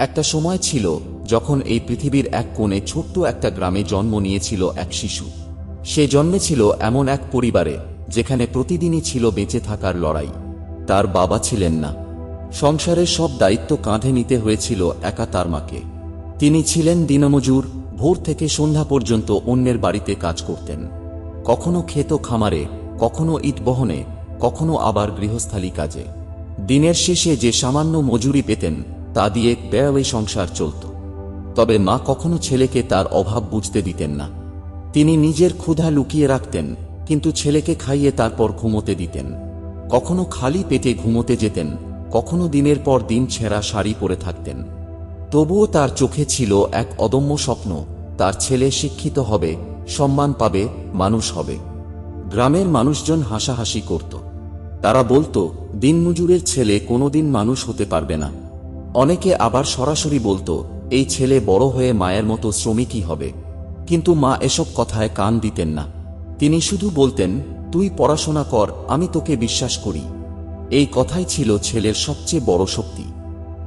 একটা সময় ছিল যখন এই পৃথিবীর এক কোণে ছোট্ট একটা গ্রামে জন্ম নিয়েছিল এক শিশু। সে জন্মেছিল এমন এক পরিবারে যেখানে প্রতিদিনই ছিল বেঁচে থাকার লড়াই। তার বাবা ছিলেন না। সংসারের সব দায়িত্ব কাঁধে নিতে হয়েছিল একা তার মাকে। তিনি ছিলেন দিনমজুর, ভোর থেকে সন্ধ্যা পর্যন্ত অন্যের বাড়িতে কাজ করতেন। কখনো ক্ষেত খামারে, কখনো ইট বহনে, কখনো আবার গৃহস্থালী কাজে। দিনের শেষে যে সামান্য মজুরি পেতেন তা দিয়ে ব্যয় সংসার চলত। তবে মা কখনো ছেলেকে তার অভাব বুঝতে দিতেন না। তিনি নিজের ক্ষুধা লুকিয়ে রাখতেন, কিন্তু ছেলেকে খাইয়ে তারপর ঘুমোতে দিতেন। কখনো খালি পেটে ঘুমোতে যেতেন, কখনো দিনের পর দিন ছেঁড়া শাড়ি পরে থাকতেন। তবুও তার চোখে ছিল এক অদম্য স্বপ্ন, তার ছেলে শিক্ষিত হবে, সম্মান পাবে, মানুষ হবে। গ্রামের মানুষজন হাসাহাসি করত। তারা বলতো, দিনমজুরের ছেলে কোনোদিন মানুষ হতে পারবে না। অনেকে আবার সরাসরি বলতো, এই ছেলে বড় হয়ে মায়ের মতো শ্রমিকই হবে। কিন্তু মা এসব কথায় কান দিতেন না। তিনি শুধু বলতেন, তুই পড়াশোনা কর, আমি তোকে বিশ্বাস করি। এই কথাই ছিল ছেলের সবচেয়ে বড় শক্তি।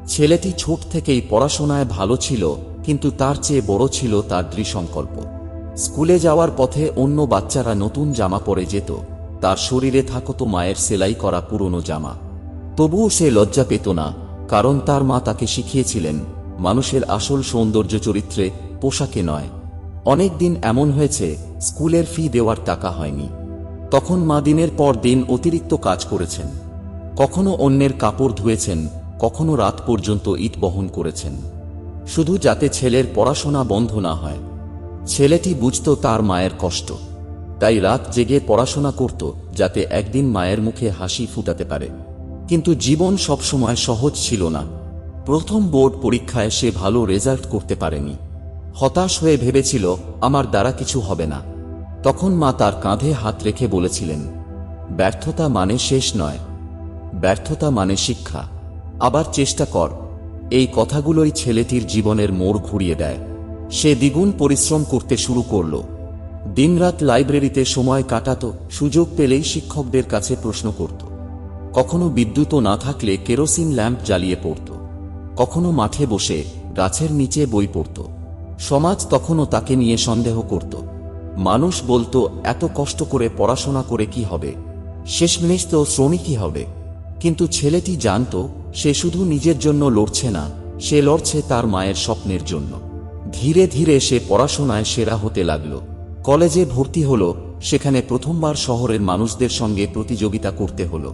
ছেলেটি ছোট থেকেই পড়াশোনায় ভালো ছিল, কিন্তু তার চেয়ে বড় ছিল তার দৃঢ়সংকল্প। স্কুলে যাওয়ার পথে অন্য বাচ্চারা নতুন জামা পরে যেত, তার শরীরে থাকত মায়ের সেলাই করা পুরনো জামা। তবুও সে লজ্জা পেত না কারণ তার মা তাকে শিখিয়েছিলেন, মানুষের আসল সৌন্দর্য চরিত্রে পোশাকে নয়। অনেক দিন এমন হয়েছে, স্কুলের ফি দেওয়ার টাকা হয়নি। তখন মা দিনের পর দিন অতিরিক্ত কাজ করেছেন। কখনো অন্যের কাপড় ধুয়েছেন, কখনো রাত পর্যন্ত ইট বহন করেছেন। শুধু যাতে ছেলের পড়াশোনা বন্ধ না হয়। ছেলেটি বুঝত তার মায়ের কষ্ট। তাই রাত জেগে পড়াশোনা করত, যাতে একদিন মায়ের মুখে হাসি ফুটাতে পারে। কিন্তু জীবন সবসময় সহজ ছিল না। প্রথম বোর্ড পরীক্ষায় সে ভালো রেজাল্ট করতে পারেনি। হতাশ হয়ে ভেবেছিল, আমার দ্বারা কিছু হবে না। তখন মা তার কাঁধে হাত রেখে বলেছিলেন, ব্যর্থতা মানে শেষ নয়, ব্যর্থতা মানে শিক্ষা। আবার চেষ্টা কর। এই কথাগুলোই ছেলেটির জীবনের মোড় ঘুরিয়ে দেয় সে দ্বিগুণ পরিশ্রম করতে শুরু করল। দিনরাত লাইব্রেরিতে সময় কাটাত, সুযোগ পেলেই শিক্ষকদের কাছে প্রশ্ন করত কখনো বিদ্যুৎও না থাকলে কেরোসিন ল্যাম্প জ্বালিয়ে পড়ত। কখনো মাঠে বসে গাছের নিচে বই পড়ত। সমাজ তখনও তাকে নিয়ে সন্দেহ করত। মানুষ বলতো, এত কষ্ট করে পড়াশোনা করে কি হবে? শেষমেশ তো শ্রমিকই হবে। কিন্তু ছেলেটি জানত, সে শুধু নিজের জন্য লড়ছে না, সে লড়ছে তার মায়ের স্বপ্নের জন্য। ধীরে ধীরে সে পড়াশোনায় সেরা হতে লাগল। কলেজে ভর্তি হল, সেখানে প্রথমবার শহরের মানুষদের সঙ্গে প্রতিযোগিতা করতে হলো।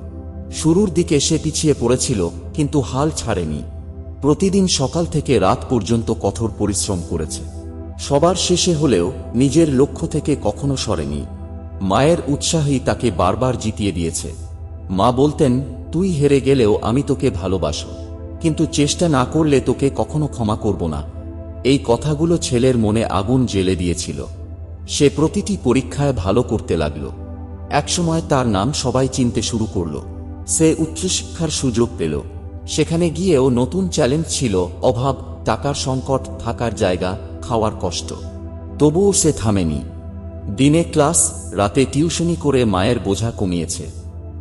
শুরুর দিকে সে পিছিয়ে পড়েছিল, কিন্তু হাল ছাড়েনি। প্রতিদিন সকাল থেকে রাত পর্যন্ত কঠোর পরিশ্রম করেছে। সবার শেষে হলেও নিজের লক্ষ্য থেকে কখনো সরেনি। মায়ের উৎসাহই তাকে বারবার জিতিয়ে দিয়েছে। মা বলতেন, তুই হেরে গেলেও আমি তোকে ভালোবাসো কিন্তু চেষ্টা না করলে তোকে কখনো ক্ষমা করব না। এই কথাগুলো ছেলের মনে আগুন জ্বেলে দিয়েছিল। সে প্রতিটি পরীক্ষায় ভালো করতে লাগল। একসময় তার নাম সবাই চিনতে শুরু করল। সে উচ্চশিক্ষার সুযোগ পেল। সেখানে গিয়েও নতুন চ্যালেঞ্জ ছিল অভাব, টাকার সংকট, থাকার জায়গা, খাওয়ার কষ্ট। তবুও সে থামেনি। দিনে ক্লাস, রাতে টিউশনি করে মায়ের বোঝা কমিয়েছে।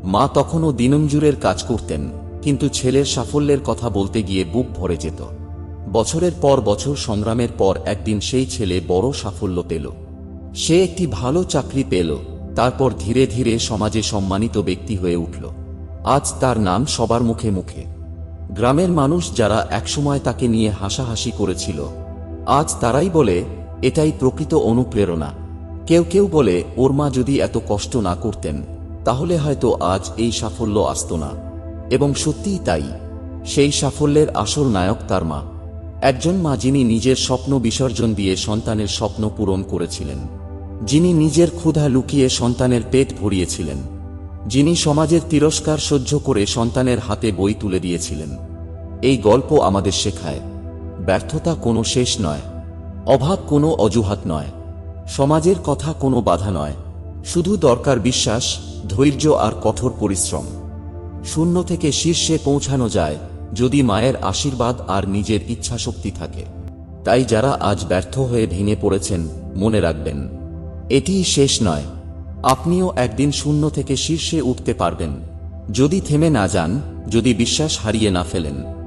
মা তখনও দিনমজুরের কাজ করতেন, কিন্তু ছেলের সাফল্যের কথা বলতে গিয়ে বুক ভরে যেত। বছরের পর বছর সংগ্রামের পর একদিন সেই ছেলে বড় সাফল্য পেল। সে একটি ভালো চাকরি পেল, তারপর ধীরে ধীরে সমাজে সম্মানিত ব্যক্তি হয়ে উঠল। আজ তার নাম সবার মুখে মুখে। গ্রামের মানুষ যারা একসময় তাকে নিয়ে হাসাহাসি করেছিল, আজ তারাই বলে, এটাই প্রকৃত অনুপ্রেরণা। কেউ কেউ বলে, ওর মা যদি এত কষ্ট না করতেন, তাহলে হয়তো আজ এই সাফল্য আসত না। এবং সত্যিই তাই, সেই সাফল্যের আসল নায়ক তার মা, একজন মা যিনি নিজের স্বপ্ন বিসর্জন দিয়ে সন্তানের স্বপ্ন পূরণ করেছিলেন, যিনি নিজের ক্ষুধা লুকিয়ে সন্তানের পেট ভরিয়েছিলেন। যিনি সমাজের তিরস্কার সহ্য করে সন্তানের হাতে বই তুলে দিয়েছিলেন। এই গল্প আমাদের শেখায়, ব্যর্থতা কোনো শেষ নয়, অভাব কোনো অজুহাত নয়, সমাজের কথা কোনো বাধা নয়, শুধু দরকার বিশ্বাস, ধৈর্য আর কঠোর পরিশ্রম। শূন্য থেকে শীর্ষে পৌঁছানো যায় যদি মায়ের আশীর্বাদ আর নিজের ইচ্ছাশক্তি থাকে। তাই যারা আজ ব্যর্থ হয়ে ভেঙে পড়েছেন, মনে রাখবেন, এটিই শেষ নয় আপনিও একদিন শূন্য থেকে শীর্ষে উঠতে পারবেন। যদি থেমে না যান, যদি বিশ্বাস হারিয়ে না ফেলেন।